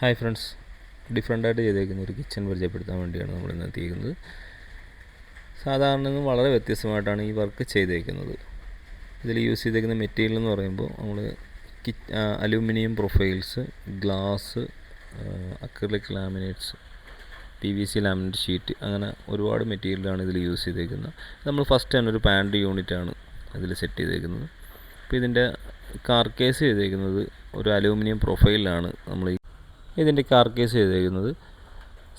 Hi friends ഡിഫറെന്റായിട്ട് ചെയ്തേക്കുന്ന ഒരു kitchen പരിചയപ്പെടുത്താൻ വേണ്ടിയാണ് നമ്മൾ ഇന്ന് എത്തിയിരിക്കുന്നത്. സാധാരണ നിന്നും വളരെ വ്യത്യസ്തമായിട്ടാണ് ഈ വർക്ക് ചെയ്തേക്കുന്നത്. ഇതിൽ യൂസ് ചെയ്തേക്കുന്ന മെറ്റീരിയൽ എന്ന് പറയുമ്പോൾ നമ്മൾ കി aluminium profiles glass acrylic laminates P V C laminate sheet അങ്ങനെ ഒരുപാട് മെറ്റീരിയലാണ് ഇതിൽ യൂസ് ചെയ്തേക്കുന്നത്. നമ്മൾ ഫസ്റ്റ് തന്നെ ഒരു പാൻഡ് യൂണിറ്റാണ് ഇതിൽ സെറ്റ് ചെയ്തേക്കുന്നത്. അപ്പോൾ ഇതിന്റെ കാർക്കേസ് ചെയ്തേക്കുന്നത് ഒരു അലൂമിനിയം പ്രൊഫൈലാണ് നമ്മൾ ഇതിന്റെ കാർക്കേസ് ചെയ്തേക്കുന്നത്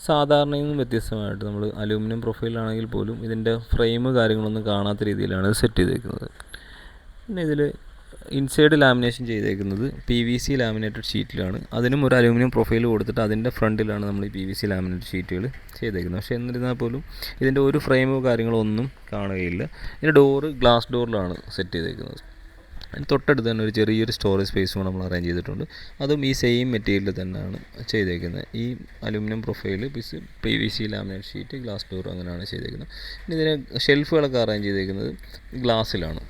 സാധാരണയിൽ നിന്നും വ്യത്യസ്തമായിട്ട് നമ്മൾ അലൂമിനിയം പ്രൊഫൈലാണെങ്കിൽ പോലും ഇതിന്റെ ഫ്രെയിം കാര്യങ്ങളൊന്നും കാണാത്ത രീതിയിലാണ് സെറ്റ് ചെയ്തേക്കുന്നത്. പിന്നെ ഇതിൽ ഇൻസൈഡ് ലാമിനേഷൻ ചെയ്തേക്കുന്നത് പി വി സി ലാമിനേറ്റഡ് ഷീറ്റിലാണ് അതിനും ഒരു അലൂമിനിയം പ്രൊഫൈൽ കൊടുത്തിട്ട് അതിന്റെ ഫ്രണ്ടിലാണ് നമ്മൾ ഈ പി വി സി ലാമിനേറ്റഡ് ഷീറ്റുകൾ ചെയ്തേക്കുന്നത്. പക്ഷേ എന്നിരുന്നാൽ പോലും ഇതിന്റെ ഒരു ഫ്രെയിമോ കാര്യങ്ങളോ ഒന്നും കാണുകയില്ല. ഇതിന്റെ ഡോറ് ഗ്ലാസ് ഡോറിലാണ് സെറ്റ് ചെയ്തേക്കുന്നത്. അതിന് തൊട്ടടുത്ത് തന്നെ ഒരു ചെറിയൊരു സ്റ്റോറേജ് സ്പേസ് സ്പേസും നമ്മൾ അറേഞ്ച് ചെയ്തിട്ടുണ്ട്. അതും ഈ സെയിം മെറ്റീരിയൽ തന്നെയാണ് ചെയ്തേക്കുന്നത്. ഈ അലുമിനിയം പ്രൊഫൈൽ പിസ് P V C laminate sheet glass door അങ്ങനെയാണ് ചെയ്തേക്കുന്നത്. പിന്നെ ഇതിന് ഷെൽഫുകളൊക്കെ അറേഞ്ച് ചെയ്തേക്കുന്നത് ഗ്ലാസ്സിലാണ്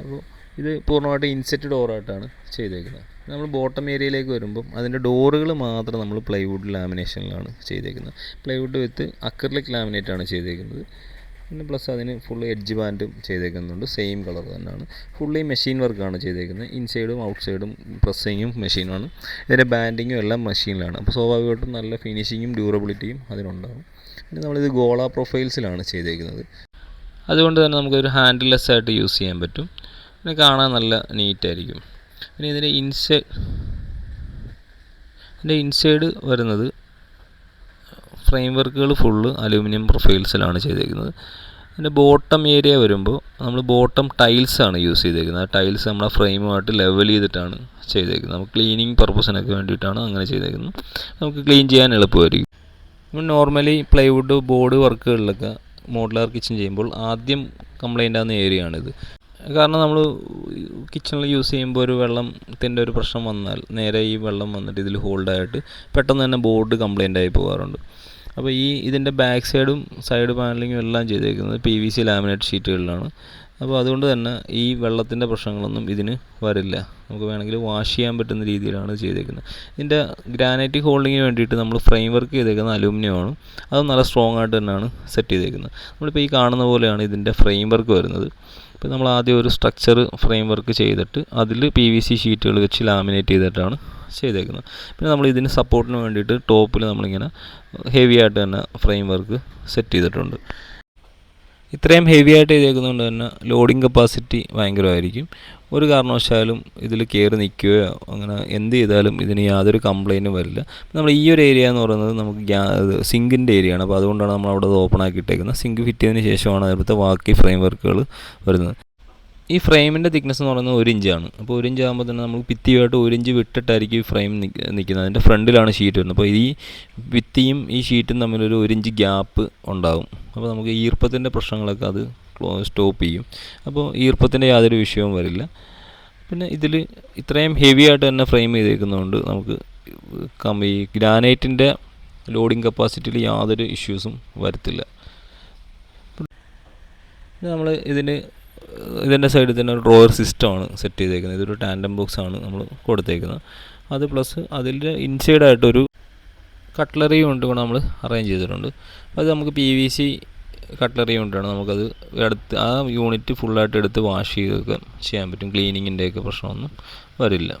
അപ്പോൾ ഇത് പൂർണമായിട്ട് ഇൻസെറ്റ് ഡോറായിട്ടാണ് ചെയ്തേക്കുന്നത്. നമ്മൾ ബോട്ടം ഏരിയയിലേക്ക് വരുമ്പം അതിന്റെ ഡോറുകൾ മാത്രം നമ്മൾ പ്ലൈവുഡ് ലാമിനേഷനിലാണ് ചെയ്തേക്കുന്നത്. പ്ലൈവുഡ് വിത്ത് അക്രലിക് ലാമിനേറ്റ് ആണ് ചെയ്തേക്കുന്നത്. പിന്നെ പ്ലസ് അതിന് ഫുൾ എഡ്ജ് ബാൻഡും ചെയ്തേക്കുന്നുണ്ട്. സെയിം കളർ തന്നെയാണ്. ഫുള്ളി മെഷീൻ വർക്കാണ് ചെയ്തേക്കുന്നത്. ഇൻസൈഡും ഔട്ട് സൈഡും പ്രസ്സിങ്ങും മെഷീനാണ് ഇതിന്റെ ബാൻഡിങ്ങും എല്ലാം മെഷീനിലാണ് അപ്പോൾ സ്വാഭാവികമായിട്ടും നല്ല ഫിനിഷിങ്ങും ഡ്യൂറബിലിറ്റിയും അതിനുണ്ടാകും പിന്നെ നമ്മളിത് ഗോള പ്രൊഫൈൽസിലാണ് ചെയ്തേക്കുന്നത്. അതുകൊണ്ട് തന്നെ നമുക്കൊരു ഹാൻഡിൽലെസ് ആയിട്ട് യൂസ് ചെയ്യാൻ പറ്റും. പിന്നെ കാണാൻ നല്ല നീറ്റായിരിക്കും പിന്നെ ഇതിന്റെ ഇൻസൈഡ് ഇതിന്റെ ഇൻസൈഡ് വരുന്നത് ഫ്രെയിം വർക്കുകൾ ഫുള്ള് അലൂമിനിയം പ്രൊഫൈൽസിലാണ് ചെയ്തേക്കുന്നത്. അതിന്റെ ബോട്ടം ഏരിയ വരുമ്പോൾ നമ്മൾ ബോട്ടം ടൈൽസാണ് യൂസ് ചെയ്തേക്കുന്നത്. ആ ടൈൽസ് നമ്മൾ ആ ഫ്രെയിമുമായിട്ട് ലെവൽ ചെയ്തിട്ടാണ് ചെയ്തേക്കുന്നത്. നമുക്ക് ക്ലീനിങ് പർപ്പസിനൊക്കെ വേണ്ടിയിട്ടാണ് അങ്ങനെ ചെയ്തേക്കുന്നത്. നമുക്ക് ക്ലീൻ ചെയ്യാൻ എളുപ്പമായിരിക്കും. നമ്മൾ നോർമലി പ്ലൈവുഡ് ബോർഡ് വർക്കുകളിലൊക്കെ മോഡുലാർ കിച്ചൺ ചെയ്യുമ്പോൾ ആദ്യം കംപ്ലൈന്റ് ആകുന്ന ഏരിയ ആണിത് കാരണം നമ്മൾ കിച്ചണിൽ യൂസ് ചെയ്യുമ്പോൾ ഒരു വെള്ളത്തിന്റെ ഒരു പ്രശ്നം വന്നാൽ നേരെ ഈ വെള്ളം വന്നിട്ട് ഇതിൽ ഹോൾഡായിട്ട് പെട്ടെന്ന് തന്നെ ബോർഡ് കംപ്ലൈന്റ് ആയി പോകാറുണ്ട്. അപ്പോൾ ഈ ഇതിന്റെ ബാക്ക് സൈഡും സൈഡ് പാനലിങ്ങും എല്ലാം ചെയ്തേക്കുന്നത് പി വി സി ലാമിനേറ്റ് ഷീറ്റുകളിലാണ് അപ്പോൾ അതുകൊണ്ട് തന്നെ ഈ വെള്ളത്തിന്റെ പ്രശ്നങ്ങളൊന്നും ഇതിന് വരില്ല. നമുക്ക് വേണമെങ്കിൽ വാഷ് ചെയ്യാൻ പറ്റുന്ന രീതിയിലാണ് ചെയ്തേക്കുന്നത്. ഇതിന്റെ ഗ്രാനൈറ്റ് ഹോൾഡിങ്ങിന് വേണ്ടിയിട്ട് നമ്മൾ ഫ്രെയിം വർക്ക് ചെയ്തേക്കുന്ന അലൂമിനിയമാണ്. അത് നല്ല സ്ട്രോങ് ആയിട്ട് തന്നെയാണ് സെറ്റ് ചെയ്തേക്കുന്നത്. നമ്മളിപ്പോൾ ഈ കാണുന്ന പോലെയാണ് ഇതിന്റെ ഫ്രെയിം വർക്ക് വരുന്നത്. ഇപ്പോൾ നമ്മൾ ആദ്യം ഒരു സ്ട്രക്ചർ ഫ്രെയിം വർക്ക് ചെയ്തിട്ട് അതിൽ പി വി സി ഷീറ്റുകൾ വെച്ച് ലാമിനേറ്റ് ചെയ്തിട്ടാണ് ചെയ്തേക്കുന്നത്. പിന്നെ നമ്മൾ ഇതിന് സപ്പോർട്ടിന് വേണ്ടിയിട്ട് ടോപ്പിൽ നമ്മളിങ്ങനെ ഹെവി ആയിട്ട് തന്നെ ഫ്രെയിം വർക്ക് സെറ്റ് ചെയ്തിട്ടുണ്ട്. ഇത്രയും ഹെവി ആയിട്ട് ചെയ്തേക്കുന്നതുകൊണ്ട് തന്നെ ലോഡിംഗ് കപ്പാസിറ്റി ഭയങ്കരമായിരിക്കും. ഒരു കാരണവശാലും ഇതിൽ കയറി നിൽക്കുകയോ അങ്ങനെ എന്ത് ചെയ്താലും ഇതിന് യാതൊരു കംപ്ലൈന്റും വരില്ല. നമ്മൾ ഈ ഒരു ഏരിയ എന്ന് പറയുന്നത് നമുക്ക് ഗ്യാ ഏരിയ ആണ്. അപ്പോൾ അതുകൊണ്ടാണ് നമ്മൾ അവിടെ അത് ഓപ്പൺ ആക്കി ഇട്ടേക്കുന്നത് സിങ്ക് ഫിറ്റ് ചെയ്തതിന് ശേഷമാണ് അതിലത്തെ ബാക്കി ഫ്രെയിം വർക്കുകൾ വരുന്നത്. ഈ ഫ്രെയിമിന്റെ തിക്നെസ് എന്ന് പറയുന്നത് ഒരു ഇഞ്ചാണ് അപ്പോൾ ഒരു ഇഞ്ച് ആകുമ്പോൾ തന്നെ നമ്മൾ ഭിത്തിയുമായിട്ട് ഒരു ഇഞ്ച് വിട്ടിട്ടായിരിക്കും ഈ ഫ്രെയിം നിൽക്കുന്നത്. അതിന്റെ ഫ്രണ്ടിലാണ് ഷീറ്റ് വരുന്നത്. അപ്പോൾ ഈ ഭിത്തിയും ഈ ഷീറ്റും തമ്മിലൊരു ഒരു ഇഞ്ച് ഗ്യാപ്പ് ഉണ്ടാകും. അപ്പോൾ നമുക്ക് ഈർപ്പത്തിന്റെ പ്രശ്നങ്ങളൊക്കെ അത് സ്റ്റോപ്പ് ചെയ്യും. അപ്പോൾ ഈർപ്പത്തിന്റെ യാതൊരു വിഷയവും വരില്ല. പിന്നെ ഇതിൽ ഇത്രയും ഹെവി ആയിട്ട് തന്നെ ഫ്രെയിം ചെയ്തേക്കുന്നതുകൊണ്ട് നമുക്ക് ഈ ഗ്രാനൈറ്റിന്റെ ലോഡിംഗ് കപ്പാസിറ്റിയിൽ യാതൊരു ഇഷ്യൂസും വരത്തില്ല. നമ്മൾ ഇതിന് ഇതിന്റെ സൈഡിൽ തന്നെ ഒരു ഡ്രോയർ സിസ്റ്റമാണ് സെറ്റ് ചെയ്തേക്കുന്നത്. ഇതൊരു ടാൻഡം ബോക്സ് ആണ് നമ്മൾ കൊടുത്തേക്കുന്നത്. അത് പ്ലസ് അതിന്റെ ഇൻസൈഡായിട്ടൊരു കട്ട്ലറി കൊണ്ട് നമ്മൾ അറേഞ്ച് ചെയ്തിട്ടുണ്ട്. അത് നമുക്ക് പി വി സി കട്ട്ലറി കൊണ്ടാണ് നമുക്കത് എടുത്ത് ആ യൂണിറ്റ് ഫുള്ളായിട്ട് എടുത്ത് വാഷ് ചെയ്തൊക്കെ ചെയ്യാൻ പറ്റും. ക്ലീനിങ്ങിന്റെയൊക്കെ പ്രശ്നമൊന്നും വരില്ല.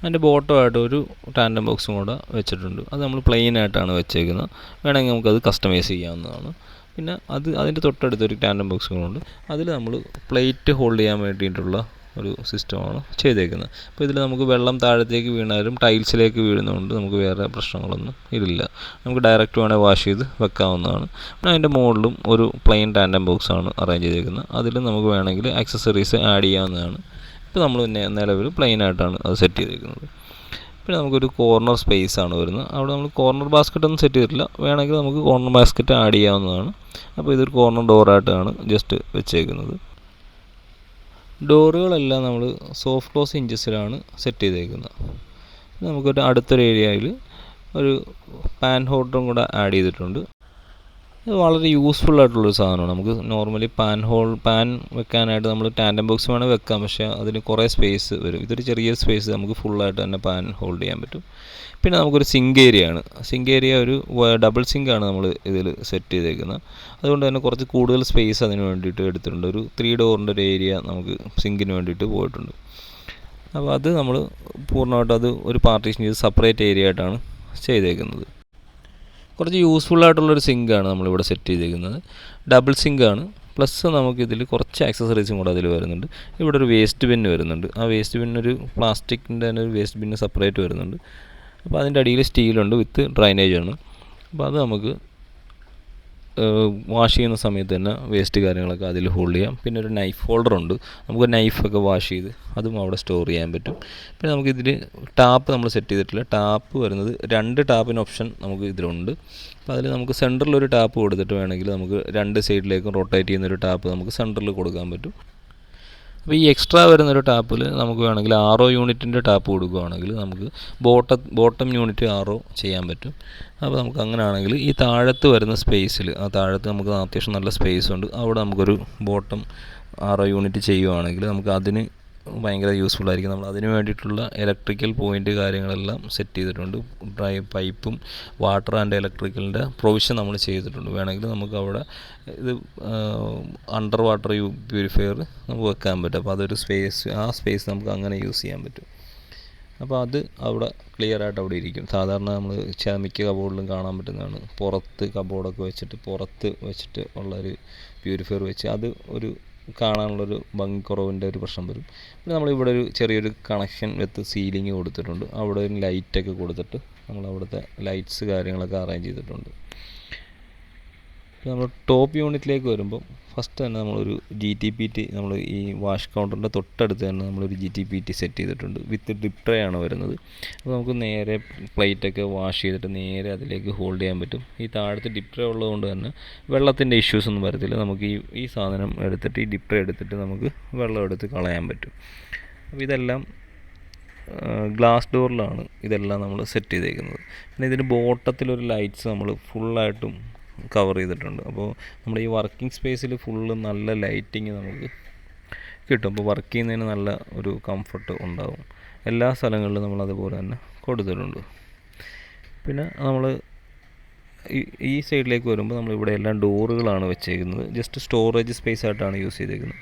അതിന്റെ ബോട്ടമായിട്ട് ഒരു ടാൻഡം ബോക്സും കൂടെ വെച്ചിട്ടുണ്ട്. അത് നമ്മൾ പ്ലെയിൻ ആയിട്ടാണ് വെച്ചേക്കുന്നത്. വേണമെങ്കിൽ നമുക്കത് കസ്റ്റമൈസ് ചെയ്യാവുന്നതാണ്. പിന്നെ അത് അതിന്റെ തൊട്ടടുത്ത് ഒരു ടാൻഡം ബോക്സുകളുണ്ട് അതിൽ നമ്മൾ പ്ലേറ്റ് ഹോൾഡ് ചെയ്യാൻ വേണ്ടിയിട്ടുള്ള ഒരു സിസ്റ്റമാണ് ചെയ്തേക്കുന്നത്. അപ്പോൾ ഇതിൽ നമുക്ക് വെള്ളം താഴത്തേക്ക് വീണാലും ടൈൽസിലേക്ക് വീഴുന്നതുകൊണ്ട് നമുക്ക് വേറെ പ്രശ്നങ്ങളൊന്നും ഇല്ല നമുക്ക് ഡയറക്റ്റ് വേണേൽ വാഷ് ചെയ്ത് വെക്കാവുന്നതാണ്. പിന്നെ അതിന്റെ മുകളിലും ഒരു പ്ലെയിൻ ടാൻഡം ബോക്സാണ് അറേഞ്ച് ചെയ്തേക്കുന്നത്. അതിൽ നമുക്ക് വേണമെങ്കിൽ ആക്സസറീസ് ആഡ് ചെയ്യാവുന്നതാണ്. ഇപ്പോൾ നമ്മൾ നിലവിൽ പ്ലെയിൻ ആയിട്ടാണ് അത് സെറ്റ് ചെയ്തേക്കുന്നത്. പിന്നെ നമുക്കൊരു കോർണർ സ്പേസ് ആണ് വരുന്നത്. അവിടെ നമ്മൾ കോർണർ ബാസ്ക്കറ്റ് ഒന്നും സെറ്റ് ചെയ്തിട്ടില്ല. വേണമെങ്കിൽ നമുക്ക് കോർണർ ബാസ്ക്കറ്റ് ആഡ് ചെയ്യാവുന്നതാണ്. അപ്പോൾ ഇതൊരു കോർണർ ഡോറായിട്ടാണ് ജസ്റ്റ് വെച്ചേക്കുന്നത്. ഡോറുകളെല്ലാം നമ്മൾ സോഫ്റ്റ് ക്ലോസ് ഇഞ്ചസിലാണ് സെറ്റ് ചെയ്തേക്കുന്നത്. നമുക്കൊരു അടുത്തൊരു ഏരിയയിൽ ഒരു പാൻ ഹോൾഡറും കൂടെ ആഡ് ചെയ്തിട്ടുണ്ട്. ഇത് വളരെ യൂസ്ഫുൾ ആയിട്ടുള്ളൊരു സാധനമാണ്. നമുക്ക് നോർമലി പാൻ ഹോൾ പാൻ വെക്കാനായിട്ട് നമ്മൾ ടാൻഡം ബോക്സ് വേണമെങ്കിൽ വെക്കാം. പക്ഷേ അതിന് കുറേ സ്പേസ് വരും. ഇതൊരു ചെറിയ സ്പേസ് നമുക്ക് ഫുള്ളായിട്ട് തന്നെ പാൻ ഹോൾഡ് ചെയ്യാൻ പറ്റും. പിന്നെ നമുക്കൊരു സിങ്ക് ഏരിയ ആണ്. സിങ്ക് ഏരിയ ഒരു ഡബിൾ സിങ്ക് ആണ് നമ്മൾ ഇതിൽ സെറ്റ് ചെയ്തേക്കുന്നത് അതുകൊണ്ട് തന്നെ കുറച്ച് കൂടുതൽ സ്പേസ് അതിന് വേണ്ടിയിട്ട് എടുത്തിട്ടുണ്ട്. ഒരു ത്രീ ഡോറിന്റെ ഒരു ഏരിയ നമുക്ക് സിങ്കിന് വേണ്ടിയിട്ട് പോയിട്ടുണ്ട്. അപ്പോൾ അത് നമ്മൾ പൂർണമായിട്ടും അത് ഒരു പാർട്ടീഷൻ ചെയ്ത് സെപ്പറേറ്റ് ഏരിയ ആയിട്ടാണ് ചെയ്തേക്കുന്നത്. കുറച്ച് യൂസ്ഫുൾ ആയിട്ടുള്ളൊരു സിങ്കാണ് നമ്മളിവിടെ സെറ്റ് ചെയ്തിരിക്കുന്നത് ഡബിൾ സിങ്കാണ് പ്ലസ് നമുക്കിതിൽ കുറച്ച് ആക്സസറീസും കൂടെ അതിൽ വരുന്നുണ്ട്. ഇവിടെ ഒരു വേസ്റ്റ് ബിന്ന് വരുന്നുണ്ട്. ആ വേസ്റ്റ് ബിന്നൊരു പ്ലാസ്റ്റിക്കിന്റെ തന്നെ ഒരു വേസ്റ്റ് ബിന്ന് സെപ്പറേറ്റ് വരുന്നുണ്ട്. അപ്പോൾ അതിന്റെ അടിയിൽ സ്റ്റീലുണ്ട് വിത്ത് ഡ്രൈനേജ് ആണ്. അപ്പോൾ അത് നമുക്ക് വാഷ് ചെയ്യുന്ന സമയത്ത് തന്നെ വേസ്റ്റ് കാര്യങ്ങളൊക്കെ അതിൽ ഹോൾഡ് ചെയ്യാം. പിന്നെ ഒരു നൈഫ് ഹോൾഡർ ഉണ്ട്. നമുക്ക് നൈഫൊക്കെ വാഷ് ചെയ്ത് അതും അവിടെ സ്റ്റോർ ചെയ്യാൻ പറ്റും. പിന്നെ നമുക്കിതിൽ ടാപ്പ് നമ്മൾ സെറ്റ് ചെയ്തിട്ടില്ല. ടാപ്പ് വരുന്നത് രണ്ട് ടാപ്പിന് ഓപ്ഷൻ നമുക്ക് ഇതിലുണ്ട്. അപ്പോൾ അതിൽ നമുക്ക് സെന്ററിൽ ഒരു ടാപ്പ് കൊടുത്തിട്ട് വേണമെങ്കിൽ നമുക്ക് രണ്ട് സൈഡിലേക്കും റൊട്ടേറ്റ് ചെയ്യുന്ന ഒരു ടാപ്പ് നമുക്ക് സെന്ററിൽ കൊടുക്കാൻ പറ്റും. അപ്പോൾ ഈ എക്സ്ട്രാ വരുന്നൊരു ടാപ്പിൽ നമുക്ക് വേണമെങ്കിൽ ആറോ യൂണിറ്റിന്റെ ടാപ്പ് കൊടുക്കുകയാണെങ്കിൽ നമുക്ക് ബോട്ട ബോട്ടം യൂണിറ്റ് ആറോ ചെയ്യാൻ പറ്റും. അപ്പോൾ നമുക്ക് അങ്ങനെ ആണെങ്കിൽ ഈ താഴത്ത് വരുന്ന സ്പേസിൽ ആ താഴത്ത് നമുക്ക് അത്യാവശ്യം നല്ല സ്പേസ് ഉണ്ട്. അവിടെ നമുക്കൊരു ബോട്ടം ആറോ യൂണിറ്റ് ചെയ്യുവാണെങ്കിൽ നമുക്ക് അതിന് ഭയങ്കര യൂസ്ഫുൾ ആയിരിക്കും. നമ്മൾ അതിന് വേണ്ടിയിട്ടുള്ള ഇലക്ട്രിക്കൽ പോയിന്റ് കാര്യങ്ങളെല്ലാം സെറ്റ് ചെയ്തിട്ടുണ്ട്. ഡ്രൈ പൈപ്പും വാട്ടർ ആൻഡ് ഇലക്ട്രിക്കലിന്റെ പ്രൊവിഷൻ നമ്മൾ ചെയ്തിട്ടുണ്ട്. വേണമെങ്കിൽ നമുക്ക് അവിടെ ഇത് അണ്ടർ വാട്ടർ പ്യൂരിഫയർ നമുക്ക് വെക്കാൻ പറ്റും. അപ്പോൾ അതൊരു സ്പേസ് ആ സ്പേസ് നമുക്ക് അങ്ങനെ യൂസ് ചെയ്യാൻ പറ്റും. അപ്പോൾ അത് അവിടെ ക്ലിയർ ആയിട്ട് അവിടെ ഇരിക്കും. സാധാരണ നമ്മൾ മിക്ക കബോർഡിലും കാണാൻ പറ്റുന്നതാണ്. പുറത്ത് കബോർഡൊക്കെ വെച്ചിട്ട് പുറത്ത് വെച്ചിട്ട് ഉള്ളൊരു പ്യൂരിഫയർ വെച്ച് അത് ഒരു കാണാനുള്ളൊരു ഭംഗിക്കുറവിന്റെ ഒരു പ്രശ്നം വരും. പിന്നെ നമ്മളിവിടെ ഒരു ചെറിയൊരു കണക്ഷൻ വിത്ത് സീലിംഗ് കൊടുത്തിട്ടുണ്ട്. അവിടെ ഒരു ലൈറ്റൊക്കെ കൊടുത്തിട്ട് നമ്മൾ അവിടുത്തെ ലൈറ്റ്സ് കാര്യങ്ങളൊക്കെ അറേഞ്ച് ചെയ്തിട്ടുണ്ട്. നമ്മൾ ടോപ്പ് യൂണിറ്റിലേക്ക് വരുമ്പം ഫസ്റ്റ് തന്നെ നമ്മളൊരു ജി ടി പി ടി നമ്മൾ ഈ വാഷ് കൗണ്ടറിന്റെ തൊട്ടടുത്ത് തന്നെ നമ്മളൊരു G T P T set ചെയ്തിട്ടുണ്ട്. വിത്ത് ഡിപ് ട്രേ ആണ് വരുന്നത്. അപ്പോൾ നമുക്ക് നേരെ പ്ലേറ്റൊക്കെ വാഷ് ചെയ്തിട്ട് നേരെ അതിലേക്ക് ഹോൾഡ് ചെയ്യാൻ പറ്റും. ഈ താഴത്ത് ഡിപ് ട്രേ ഉള്ളതുകൊണ്ട് തന്നെ വെള്ളത്തിന്റെ ഇഷ്യൂസ് ഒന്നും വരത്തില്ല. നമുക്ക് ഈ ഈ സാധനം എടുത്തിട്ട് ഈ ഡിപ് ട്രേ എടുത്തിട്ട് നമുക്ക് വെള്ളം എടുത്ത് കളയാൻ പറ്റും. അപ്പോൾ ഇതെല്ലാം ഗ്ലാസ് ഡോറിലാണ് ഇതെല്ലാം നമ്മൾ സെറ്റ് ചെയ്തേക്കുന്നത്. പിന്നെ ഇതിന് ബോട്ടത്തിലൊരു ലൈറ്റ്സ് നമ്മൾ ഫുള്ളായിട്ടും കവർ ചെയ്തിട്ടുണ്ട്. അപ്പോൾ നമ്മുടെ ഈ വർക്കിംഗ് സ്പേസിൽ ഫുള്ള് നല്ല ലൈറ്റിങ് നമുക്ക് കിട്ടും. അപ്പോൾ വർക്ക് ചെയ്യുന്നതിന് നല്ല ഒരു കംഫർട്ട് ഉണ്ടാകും എല്ലാ സ്ഥലങ്ങളിലും നമ്മൾ അതുപോലെ തന്നെ കൊടുത്തിട്ടുണ്ട്. പിന്നെ നമ്മൾ ഈ സൈഡിലേക്ക് വരുമ്പോൾ നമ്മൾ ഇവിടെ എല്ലാം ഡോറുകളാണ് വെച്ചേക്കുന്നത്. ജസ്റ്റ് സ്റ്റോറേജ് സ്പേസ് ആയിട്ടാണ് യൂസ് ചെയ്തേക്കുന്നത്.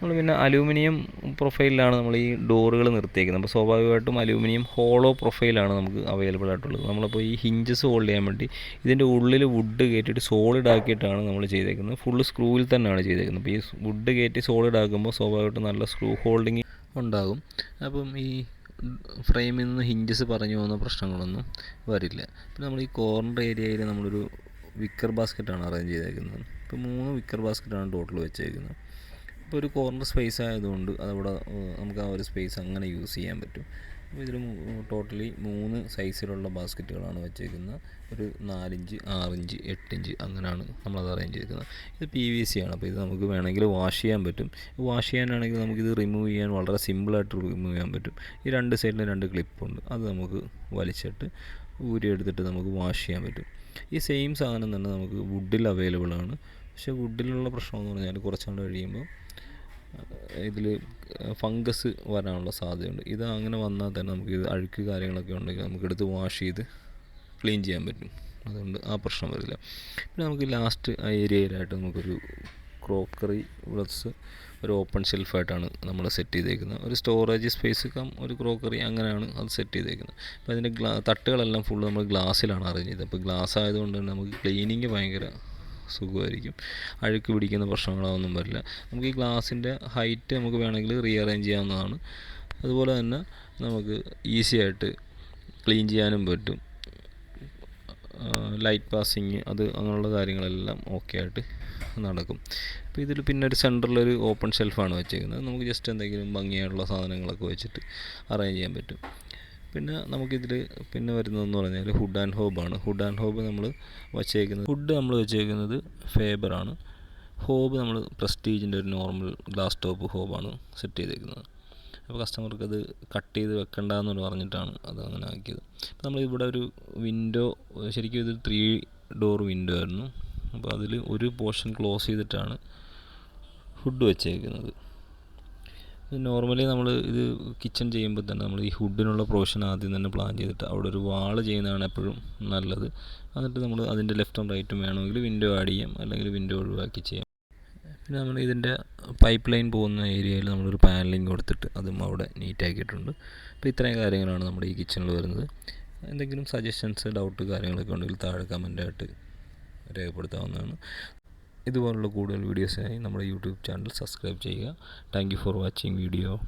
നമ്മൾ പിന്നെ അലൂമിനിയം പ്രൊഫൈലിലാണ് നമ്മൾ ഈ ഡോറുകൾ നിർത്തിയേക്കുന്നത്. അപ്പോൾ സ്വാഭാവികമായിട്ടും അലൂമിനിയം ഹോളോ പ്രൊഫൈലാണ് നമുക്ക് അവൈലബിൾ ആയിട്ടുള്ളത്. നമ്മളിപ്പോൾ ഈ ഹിഞ്ചസ് ഹോൾഡ് ചെയ്യാൻ വേണ്ടി ഇതിന്റെ ഉള്ളിൽ വുഡ് കയറ്റിയിട്ട് സോളിഡ് ആക്കിയിട്ടാണ് നമ്മൾ ചെയ്തേക്കുന്നത്. ഫുള്ള് സ്ക്രൂവിൽ തന്നെയാണ് ചെയ്തേക്കുന്നത്. അപ്പോൾ ഈ വുഡ് കയറ്റി സോളിഡ് ആക്കുമ്പോൾ സ്വാഭാവികമായിട്ടും നല്ല സ്ക്രൂ ഹോൾഡിങ് ഉണ്ടാകും. അപ്പം ഈ ഫ്രെയിമിൽ നിന്ന് ഹിഞ്ചസ് പറഞ്ഞു പോകുന്ന പ്രശ്നങ്ങളൊന്നും വരില്ല. പിന്നെ നമ്മൾ ഈ കോർണർ ഏരിയയിൽ നമ്മളൊരു വിക്കർ ബാസ്ക്കറ്റാണ് അറേഞ്ച് ചെയ്തേക്കുന്നത്. ഇപ്പോൾ മൂന്ന് വിക്കർ ബാസ്ക്കറ്റാണ് ടോട്ടൽ വെച്ചേക്കുന്നത്. ഇപ്പോൾ ഒരു കോർണർ സ്പേസ് ആയതുകൊണ്ട് അതവിടെ നമുക്ക് ആ ഒരു സ്പേസ് അങ്ങനെ യൂസ് ചെയ്യാൻ പറ്റും. അപ്പോൾ ഇതിൽ ടോട്ടലി മൂന്ന് സൈസിലുള്ള ബാസ്ക്കറ്റുകളാണ് വെച്ചേക്കുന്നത് ഒരു നാലിഞ്ച് ആറിഞ്ച് എട്ടിഞ്ച് അങ്ങനെയാണ് നമ്മളത് അറേഞ്ച് ചെയ്തിരിക്കുന്നത് ഇത് പി വി സി ആണ്. അപ്പോൾ ഇത് നമുക്ക് വേണമെങ്കിൽ വാഷ് ചെയ്യാൻ പറ്റും. വാഷ് ചെയ്യാനാണെങ്കിൽ നമുക്കിത് റിമൂവ് ചെയ്യാൻ വളരെ സിമ്പിളായിട്ട് റിമൂവ് ചെയ്യാൻ പറ്റും. ഈ രണ്ട് സൈഡിലും രണ്ട് ക്ലിപ്പുണ്ട് അത് നമുക്ക് വലിച്ചിട്ട് ഊരിയെടുത്തിട്ട് നമുക്ക് വാഷ് ചെയ്യാൻ പറ്റും. ഈ സെയിം സാധനം തന്നെ നമുക്ക് വുഡിൽ അവൈലബിൾ ആണ്. പക്ഷേ വുഡിലുള്ള പ്രശ്നം എന്ന് പറഞ്ഞാൽ കുറച്ചുകൊണ്ട് കഴിയുമ്പോൾ ഇതിൽ ഫംഗസ് വരാനുള്ള സാധ്യതയുണ്ട്. ഇത് അങ്ങനെ വന്നാൽ തന്നെ നമുക്ക് ഇത് അഴുക്ക് കാര്യങ്ങളൊക്കെ ഉണ്ടെങ്കിൽ നമുക്ക് എടുത്ത് വാഷ് ചെയ്ത് ക്ലീൻ ചെയ്യാൻ പറ്റും. അതുകൊണ്ട് ആ പ്രശ്നം വരില്ല. പിന്നെ നമുക്ക് ലാസ്റ്റ് ആ ഏരിയയിലായിട്ട് നമുക്കൊരു ക്രോക്കറി പ്ലസ് ഒരു ഓപ്പൺ ഷെൽഫായിട്ടാണ് നമ്മൾ സെറ്റ് ചെയ്തേക്കുന്നത്. ഒരു സ്റ്റോറേജ് സ്പേസ് കം ഒരു ക്രോക്കറി അങ്ങനെയാണ് അത് സെറ്റ് ചെയ്തേക്കുന്നത്. അപ്പോൾ അതിന്റെ ഗ്ലാ തട്ടുകളെല്ലാം ഫുള്ള് നമ്മൾ ഗ്ലാസ്സിലാണ് അറേഞ്ച് ചെയ്തത്. അപ്പോൾ ഗ്ലാസ് ആയതുകൊണ്ട് തന്നെ നമുക്ക് ക്ലീനിങ് ഭയങ്കര സുഖമായിരിക്കും. അഴുക്ക് പിടിക്കുന്ന പ്രശ്നങ്ങളൊന്നും വരില്ല. നമുക്ക് ഈ ഗ്ലാസിന്റെ ഹൈറ്റ് നമുക്ക് വേണമെങ്കിൽ റീഅറേഞ്ച് ചെയ്യാവുന്നതാണ്. അതുപോലെ തന്നെ നമുക്ക് ഈസി ആയിട്ട് ക്ലീൻ ചെയ്യാനും പറ്റും. ലൈറ്റ് പാസിങ് അത് അങ്ങനെയുള്ള കാര്യങ്ങളെല്ലാം ഓക്കെ ആയിട്ട് നടക്കും. അപ്പോൾ ഇതിൽ പിന്നെ ഒരു സെന്ററിലൊരു ഓപ്പൺ ഷെൽഫാണ് വെച്ചേക്കുന്നത്. നമുക്ക് ജസ്റ്റ് എന്തെങ്കിലും ഭംഗിയായിട്ടുള്ള സാധനങ്ങളൊക്കെ വെച്ചിട്ട് അറേഞ്ച് ചെയ്യാൻ പറ്റും. പിന്നെ നമുക്കിതിൽ പിന്നെ വരുന്നതെന്ന് പറഞ്ഞാൽ ഹുഡ് ആൻഡ് ഹോബാണ്. ഹുഡ് ആൻഡ് ഹോബ് നമ്മൾ വച്ചേക്കുന്നത് ഹുഡ് നമ്മൾ വെച്ചേക്കുന്നത് ഫേബറാണ്. ഹോബ് നമ്മൾ പ്രസ്റ്റീജിന്റെ ഒരു നോർമൽ ഗ്ലാസ് ടോപ്പ് ഹോബാണ് സെറ്റ് ചെയ്തേക്കുന്നത്. അപ്പോൾ കസ്റ്റമർക്ക് അത് കട്ട് ചെയ്ത് വെക്കണ്ടെന്ന് പറഞ്ഞിട്ടാണ് അത് അങ്ങനെ ആക്കിയത്. അപ്പോൾ നമ്മൾ ഇവിടെ ഒരു വിൻഡോ ശരിക്കും ഇത് ത്രീ ഡോർ വിൻഡോ ആയിരുന്നു. അപ്പോൾ അതിൽ ഒരു പോർഷൻ ക്ലോസ് ചെയ്തിട്ടാണ് ഹുഡ് വെച്ചേക്കുന്നത്. നോർമലി നമ്മൾ ഇത് കിച്ചൺ ചെയ്യുമ്പോൾ തന്നെ നമ്മൾ ഈ ഹുഡിനുള്ള പ്രൊവിഷൻ ആദ്യം തന്നെ പ്ലാൻ ചെയ്തിട്ട് അവിടെ ഒരു വാൾ ചെയ്യുന്നതാണ് എപ്പോഴും നല്ലത്. എന്നിട്ട് നമ്മൾ അതിന്റെ ലെഫ്റ്റും റൈറ്റും വേണമെങ്കിൽ വിൻഡോ ആഡ് ചെയ്യാം. അല്ലെങ്കിൽ വിൻഡോ ഒഴിവാക്കി ചെയ്യാം. പിന്നെ നമ്മൾ ഇതിന്റെ പൈപ്പ് ലൈൻ പോകുന്ന ഏരിയയിൽ നമ്മളൊരു പാനലിങ് കൊടുത്തിട്ട് അതും അവിടെ നീറ്റാക്കിയിട്ടുണ്ട് അപ്പോൾ ഇത്രയും കാര്യങ്ങളാണ് നമ്മുടെ ഈ കിച്ചണിൽ വരുന്നത്. എന്തെങ്കിലും സജഷൻസ് ഡൗട്ട് കാര്യങ്ങളൊക്കെ ഉണ്ടെങ്കിൽ താഴെ കമന്റായിട്ട് രേഖപ്പെടുത്താവുന്നതാണ്. ഇതുപോലുള്ള കൂടുതൽ വീഡിയോസിനായി നമ്മുടെ യൂട്യൂബ് ചാനൽ സബ്സ്ക്രൈബ് ചെയ്യുക. Thank you for watching video.